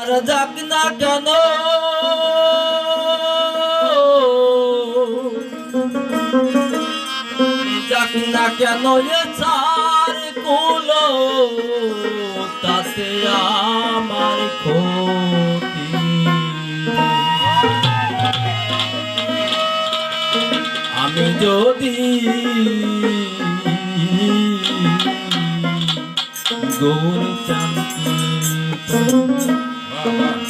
আর যাক না কেন? যাক না কেন চার কুলো, তাতে আমার ক্ষতি। আমি যদি গৌর চাঁদকে আমি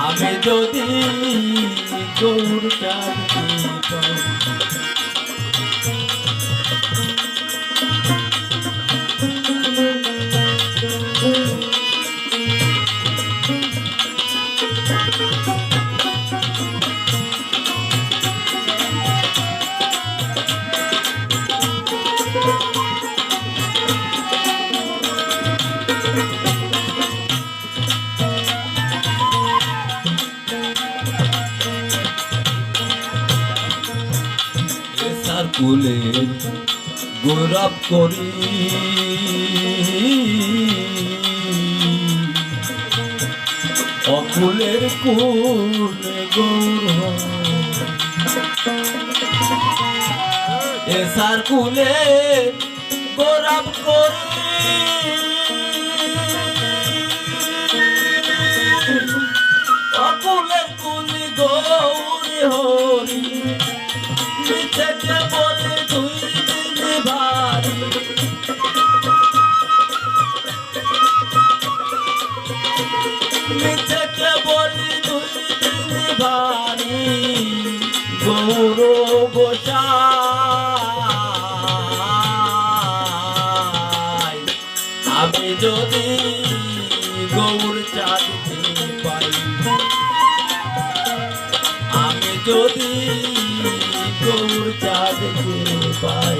আমি যদি গৌর কুলে গৌরব করি। অকুলের কুলে গৌর এসার কুলে গৌরব করি। অকুলের কুলি গৌরী হরি মিথ্যাকে বলে যদি গৌর চাঁদ পাই আমি যদি গৌর চাঁদ পাই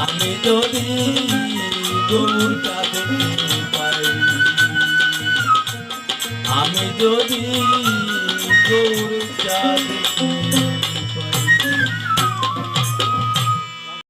আমি যদি গৌর চাঁদকে পাই আমি যদি গৌর চাঁদকে